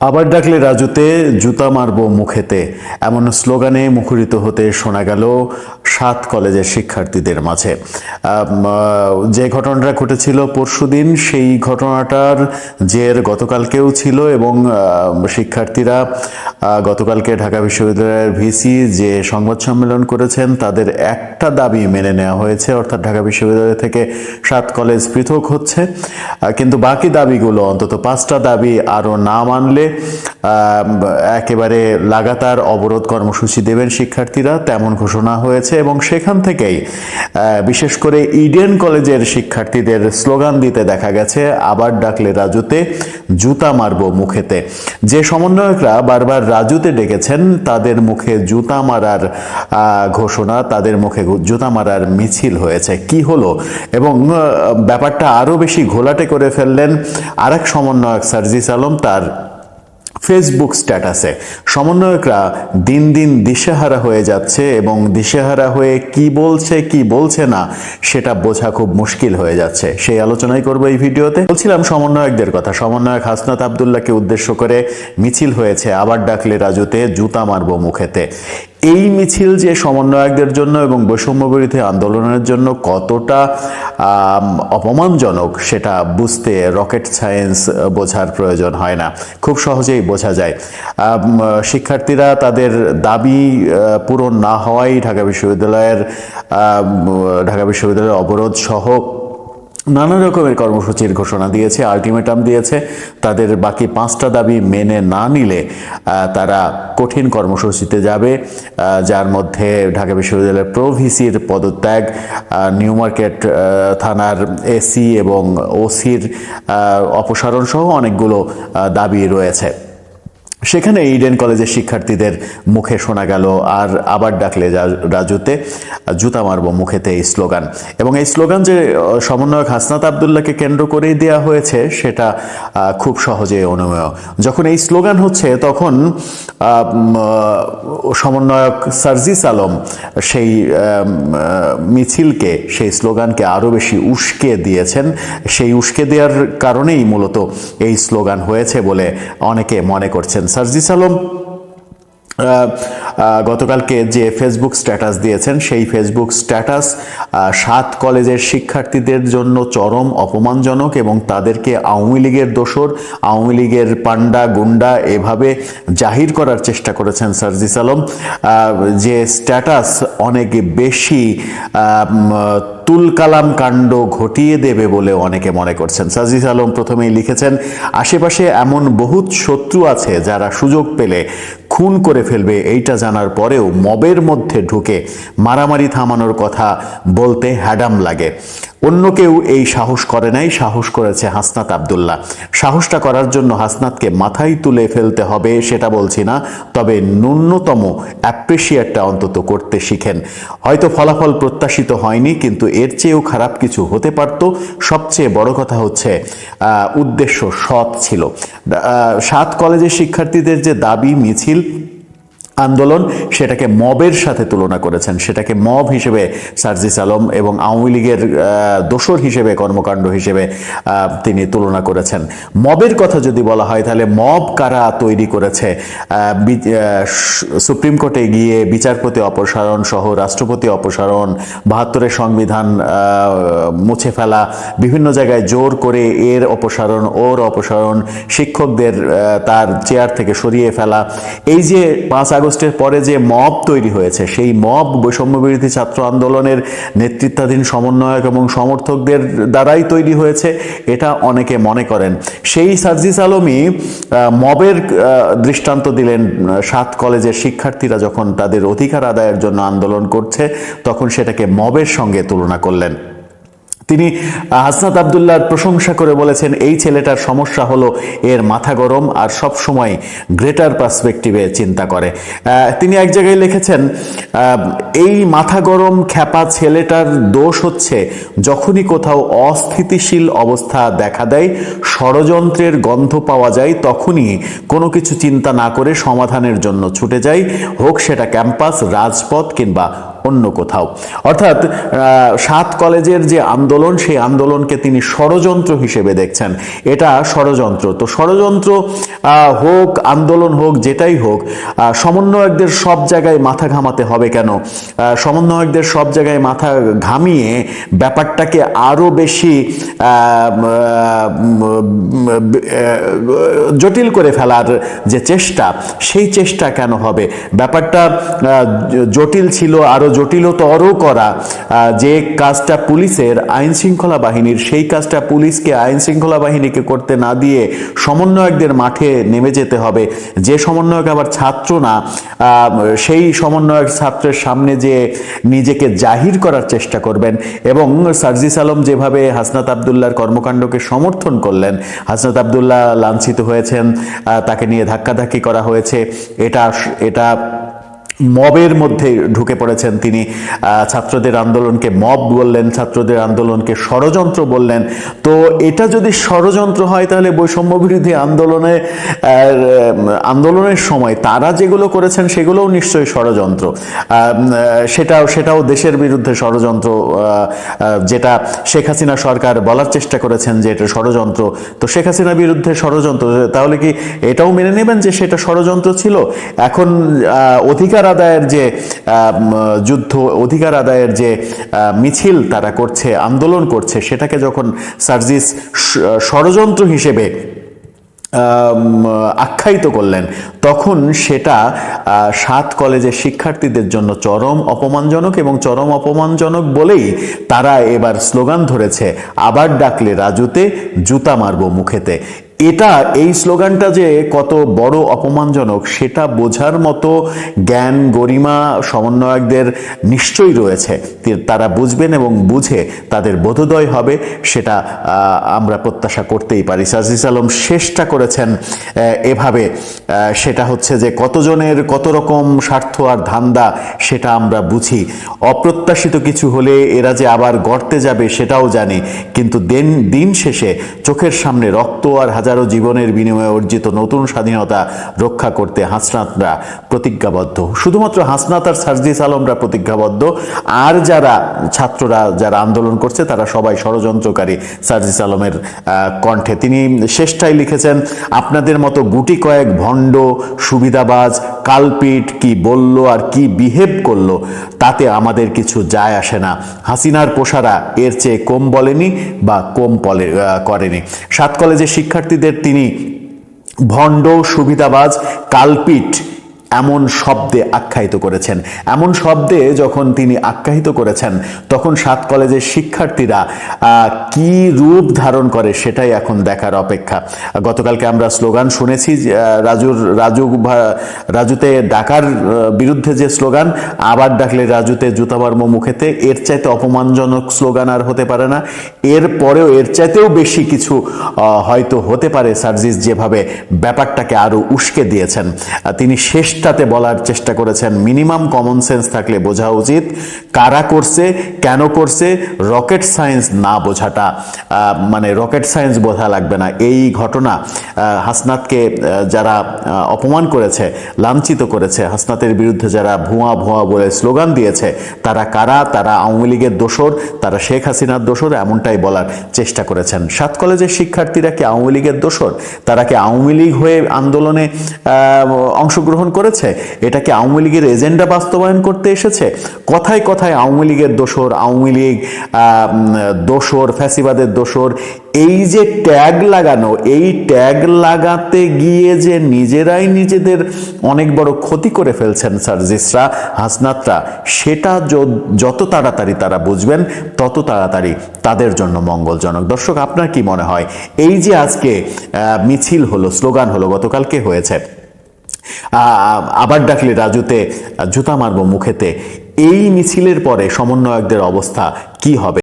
আবার ডাকলে রাজুতে জুতা মারবো মুখেতে। এমন স্লোগানে মুখরিত হতে শোনা গেল সাত কলেজের শিক্ষার্থীদের মাঝে। যে ঘটনাটা ঘটেছিল পরশুদিন, সেই ঘটনাটার জের গতকালকেও ছিল এবং শিক্ষার্থীরা গতকালকে ঢাকা বিশ্ববিদ্যালয়ের ভিসি যে সংবাদ সম্মেলন করেছেন, তাদের একটা দাবি মেনে নেওয়া হয়েছে, অর্থাৎ ঢাকা বিশ্ববিদ্যালয় থেকে সাত কলেজ পৃথক হচ্ছে। কিন্তু বাকি দাবিগুলো অন্তত পাঁচটা দাবি আরও না মানলে একেবারে লাগাতার অবরোধ কর্মসূচি দেবেন শিক্ষার্থীরা, তেমন ঘোষণা হয়েছে এবং সেখান থেকেই বিশেষ করে ইডেন কলেজের শিক্ষার্থীদের স্লোগান দিতে দেখা গেছে, আবার ডাকলে রাজুতে জুতা মারবো মুখেতে। যে সমন্বয়করা বারবার রাজুতে ডেকেছেন, তাদের মুখে জুতা মারার ঘোষণা, তাদের মুখে জুতা মারার মিছিল হয়েছে। কি হলো? এবং ব্যাপারটা আরও বেশি ঘোলাটে করে ফেললেন আরেক সমন্বয়ক সার্জিস আলম, তার ফেসবুক স্ট্যাটাসে সমন্বয়করা দিন দিন দিশেহারা হয়ে যাচ্ছে এবং দিশেহারা হয়ে কি বলছে কি বলছে না, সেটা বোঝা খুব মুশকিল হয়ে যাচ্ছে। সেই আলোচনাই করব এই ভিডিওতে। বলছিলাম সমন্বয়কদের কথা। সমন্বয়ক হাসনাত আবদুল্লাহকে উদ্দেশ্য করে মিছিল হয়েছে। আবার ডাকলে রাজুতে জুতা মারবো মুখেতে। এই মিছিল যে সমন্বয়কদের জন্য এবং বৈষম্য বিরোধী আন্দোলনের জন্য কতটা অপমানজনক, সেটা বুঝতে রকেট সায়েন্স বোঝার প্রয়োজন হয় না। খুব সহজেই বোঝা যায়। শিক্ষার্থীরা তাদের দাবি পূরণ না হওয়াই ঢাকা বিশ্ববিদ্যালয়ের ঢাকা বিশ্ববিদ্যালয়ের অবরোধ সহ নানা রকমের কর্মসূচির ঘোষণা দিয়েছে, আলটিমেটাম দিয়েছে। তাদের বাকি পাঁচটা দাবি মেনে না নিলে তারা কঠিন কর্মসূচিতে যাবে যার মধ্যে ঢাকা বিশ্ববিদ্যালয়ের প্রভিসির পদত্যাগ নিউ মার্কেট থানার এসি এবং ওসির অপসারণ সহ অনেকগুলো দাবি রয়েছে। সেখানে ইডেন কলেজের শিক্ষার্থীদের মুখে শোনা গেল, আর আবার ডাকলে রাজুতে জুতা মারবো মুখেতে এই স্লোগান। এবং এই স্লোগান যে সমন্বয়ক হাসনাত আবদুল্লাহকে কেন্দ্র করেই দেওয়া হয়েছে, সেটা খুব সহজে অনুমেয়। যখন এই স্লোগান হচ্ছে, তখন সমন্বয়ক সার্জিস আলম সেই মিছিলকে, সেই স্লোগানকে আরও বেশি উস্কে দিয়েছেন। সেই উস্কে দেওয়ার কারণেই মূলত এই স্লোগান হয়েছে বলে অনেকে মনে করছেন। সার্জিস আলম গতকালকে যে ফেসবুক স্ট্যাটাস দিয়েছেন, সেই ফেসবুক স্ট্যাটাস সাত কলেজের শিক্ষার্থীদের জন্য চরম অপমানজনক এবং তাদেরকে আওয়ামী লীগের দোসর আওয়ামী লীগের পান্ডা গুন্ডা এভাবে জাহির করার চেষ্টা করেছেন সার্জিস আলম। যে স্ট্যাটাস অনেক বেশি আহ, কালাম কাণ্ড ঘটিয়ে দেবে বলে অনেকে মনে করছেন। সাজিদ আলম প্রথমেই লিখেছেন আশেপাশে এমন বহুত শত্রু আছে যারা সুযোগ পেলে খুন করে ফেলবে এইটা জানার পরেও মবের মধ্যে ঢুকে মারামারি থামানোর কথা বলতে হ্যাডাম লাগে। অন্য কেউ এই সাহস করে নাই, সাহস করেছে হাসনাত আবদুল্লাহ। সাহসটা করার জন্য হাসনাতকে মাথায় তুলে ফেলতে হবে, সেটা বলছি না, তবে ন্যূনতম অ্যাপ্রিসিয়েটটা অন্তত করতে শিখেন। হয়তো ফলাফল প্রত্যাশিত হয়নি, কিন্তু এর চেয়েও খারাপ কিছু হতে পারত। সবচেয়ে বড় কথা হচ্ছে উদ্দেশ্য সৎ ছিল। সাত কলেজের শিক্ষার্থীদের যে দাবি মিছিল আন্দোলন সেটাকে মবের সাথে তুলনা করেছেন। সেটাকে মব হিসেবে সার্জিস আলম এবং আওয়ামী লীগের দোসর হিসেবে, কর্মকাণ্ড হিসেবে তিনি তুলনা করেছেন। মবের কথা যদি বলা হয়, তাহলে মব কারা তৈরি করেছে? সুপ্রিম কোর্টে গিয়ে বিচারপতি অপসারণ সহ রাষ্ট্রপতি অপসারণ, বাহাত্তরের সংবিধান মুছে ফেলা, বিভিন্ন জায়গায় জোর করে এর অপসারণ, ওর অপসারণ, শিক্ষকদের তার চেয়ার থেকে সরিয়ে ফেলা। এই যে পাঁচ আগস্টের পরে যে মব তৈরি হয়েছে সেই মব বৈষম্য বিরোধী ছাত্র আন্দোলনের নেতৃত্বাধীন সমন্বয়ক এবং সমর্থকদের দ্বারাই তৈরি হয়েছে এটা অনেকে মনে করেন। সেই সার্জিস আলমী আহ, মবের দৃষ্টান্ত দিলেন সাত কলেজের শিক্ষার্থীরা যখন তাদের অধিকার আদায়ের জন্য আন্দোলন করছে তখন সেটাকে মবের সঙ্গে তুলনা করলেন। তিনি হাসনাত আবদুল্লাহর প্রশংসা করে বলেছেন, এই ছেলেটার সমস্যা হলো এর মাথা গরম আর সব সময় গ্রেটার পার্সপেক্টিভে চিন্তা করে। তিনি এক জায়গায় লিখেছেন এই মাথা গরম, খ্যাপা ছেলেটার দোষ হচ্ছে যখনই কোথাও অস্থিতিশীল অবস্থা দেখা দেয়, ষড়যন্ত্রের গন্ধ পাওয়া যায়, তখনই কোনো কিছু চিন্তা না করে সমাধানের জন্য ছুটে যায়। হোক সেটা ক্যাম্পাস, রাজপথ কিংবা অন্য কোথাও। অর্থাৎ সাত কলেজের যে আন্দোলন, সেই আন্দোলনকে তিনি ষড়যন্ত্র হিসেবে দেখছেন। এটা ষড়যন্ত্র। তো ষড়যন্ত্র হোক, আন্দোলন হোক, যেটাই হোক সমন্বয়কদের সব জায়গায় মাথা ঘামাতে হবে কেন? সমন্বয়কদের সব জায়গায় মাথা ঘামিয়ে ব্যাপারটাকে আরও বেশি জটিল করে ফেলার যে চেষ্টা, সেই চেষ্টা কেন হবে? ব্যাপারটা জটিল ছিল আরও জটিলতর করা যে কাজটা পুলিশের আইন শৃঙ্খলা বাহিনীর, সেই কাজটা পুলিশকে আইন শৃঙ্খলা বাহিনীকে করতে না দিয়ে সমন্বয়কদের মাঠে নেমে যেতে হবে। যে সমন্বয়ক আবার ছাত্র না সেই সমন্বয়ক ছাত্রের সামনে যে নিজেকে জাহির করার চেষ্টা করবেন এবং সার্জিস আলম যেভাবে হাসনাত আবদুল্লার কর্মকাণ্ডকে সমর্থন করলেন, হাসনাত আবদুল্লাহ লাঞ্ছিত হয়েছেন তাকে নিয়ে ধাক্কাধাক্কি করা হয়েছে, এটা এটা মবের মধ্যে ঢুকে পড়েছেন তিনি। ছাত্রদের আন্দোলনকে মব বললেন, ছাত্রদের আন্দোলনকে ষড়যন্ত্র বললেন। তো এটা যদি ষড়যন্ত্র হয়, তাহলে বৈষম্য বিরোধী আন্দোলনে আন্দোলনের সময় তারা যেগুলো করেছেন, সেগুলোও নিশ্চয়ই ষড়যন্ত্র। সেটাও সেটাও দেশের বিরুদ্ধে ষড়যন্ত্র যেটা শেখ হাসিনা সরকার বলার চেষ্টা করেছেন যে এটা ষড়যন্ত্র। তো শেখ হাসিনার বিরুদ্ধে ষড়যন্ত্র, তাহলে কি এটাও মেনে নেবেন যে সেটা ষড়যন্ত্র ছিল? এখন অধিকার আদায়ের যে যুদ্ধ অধিকার আদায়ের যে মিছিল তারা করছে, আন্দোলন করছে, সেটাকে যখন সার্জিস ষড়যন্ত্র হিসেবে আখ্যায়িত করলেন, তখন সেটা সাত কলেজের শিক্ষার্থীদের জন্য চরম অপমানজনক এবং চরম অপমানজনক বলেই তারা এবার স্লোগান ধরেছে, আবার ডাকলে রাজুতে জুতা মারবো মুখেতে। এটা, এই স্লোগানটা যে কত বড় অপমানজনক, সেটা বোঝার মতো জ্ঞান গরিমা সমন্বয়কদের নিশ্চয়ই রয়েছে। তারা বুঝবেন এবং বুঝে তাদের বোধোদয় হবে, সেটা আমরা প্রত্যাশা করতেই পারি। সাজিস আলম শেষটা করেছেন এভাবে। সেটা হচ্ছে যে কতজনের কত রকম স্বার্থ আর ধান্দা, সেটা আমরা বুঝি। অপ্রত্যাশিত কিছু হলে এরা যে আবার গড়তে যাবে, সেটাও জানি। কিন্তু দিন দিন শেষে চোখের সামনে রক্ত আর হাজারো জীবনের বিনিময়ে অর্জিত নতুন স্বাধীনতা রক্ষা করতে হাসনাতরা প্রতিজ্ঞাবদ্ধ। শুধুমাত্র হাসনাত আর সার্জিস আলমরা প্রতিজ্ঞাবদ্ধ আর যারা ছাত্ররা যারা আন্দোলন করছে তারা সবাই ষড়যন্ত্রকারী সার্জিস আলমের কণ্ঠে। তিনি শেষটাই লিখেছেন আপনাদের মতো গুটি কয়েক ভণ্ড সুবিধাবাজ কালপিট কি বলল আর কি বিহেভ করল তাতে আমাদের কিছু যায় আসে না। হাসিনার পোষারা এর চেয়ে কম বলেনি বা কম আহ, করেনি। সাত কলেজের শিক্ষার্থীদের তিনি ভণ্ড সুবিধাবাজ কালপিট এমন শব্দে আখ্যায়িত করেছেন। এমন শব্দে যখন তিনি আখ্যায়িত করেছেন, তখন সাত কলেজের শিক্ষার্থীরা কি রূপ ধারণ করে সেটাই এখন দেখার অপেক্ষা। গতকালকে আমরা স্লোগান শুনেছি রাজুর, রাজু রাজুতে ডাকার বিরুদ্ধে যে স্লোগান, আবার ডাকলে রাজুতে জুতাবার্ম মুখেতে, এর চাইতে অপমানজনক স্লোগান আর হতে পারে না। এর পরেও এর চাইতেও বেশি কিছু হয়তো হতে পারে সার্জিস যেভাবে ব্যাপারটাকে আরও উস্কে দিয়েছেন। তিনি তিনি শেষটাতে বলার চেষ্টা করেছেন। মিনিমাম কমন সেন্স থাকলে বোঝা উচিত। কারা করছে, কেন করছে রকেট সায়েন্স না বোঝাটা। মানে রকেট সায়েন্স বোঝা লাগবে না। এই ঘটনা হাসনাতকে যারা অপমান করেছে, লাঞ্ছিত করেছে, হাসনাতের বিরুদ্ধে যারা ভুয়া ভুয়া বলে স্লোগান দিয়েছে, তারা কারা? তারা আওয়ামী লীগের দোসর তারা শেখ হাসিনার দোসর এমনটাই বলার চেষ্টা করেছেন। সাত কলেজের শিক্ষার্থীরা কি আওয়ামী লীগের দোসর তারা কি আওয়ামী লীগ হয়ে আন্দোলনে অংশগ্রহণ অংশগ্রহণ করেছে? এটা কি আওয়ামী লীগের এজেন্ডা বাস্তবায়ন করতে এসেছে? কথায় কথায় আওয়ামী লীগের দোসর আওয়ামী লীগ দোসর ফ্যাসিবাদের দোসর এই যে ট্যাগ লাগানো, এই ট্যাগ লাগাতে গিয়ে যে নিজেরাই নিজেদের অনেক বড় ক্ষতি করে ফেলছেন সার্জিসরা হাসনাতরা, সেটা যত তাড়াতাড়ি তারা বুঝবেন, তত তাড়াতাড়ি তাদের জন্য মঙ্গলজনক। দর্শক, আপনার কি মনে হয়? এই যে আজকে মিছিল হলো, স্লোগান হলো, গতকালকে হয়েছে আবার ডাকলে রাজুতে জুতা মারবো মুখেতে। এই মিছিলের পরে সমন্বয়কদের অবস্থা কি হবে?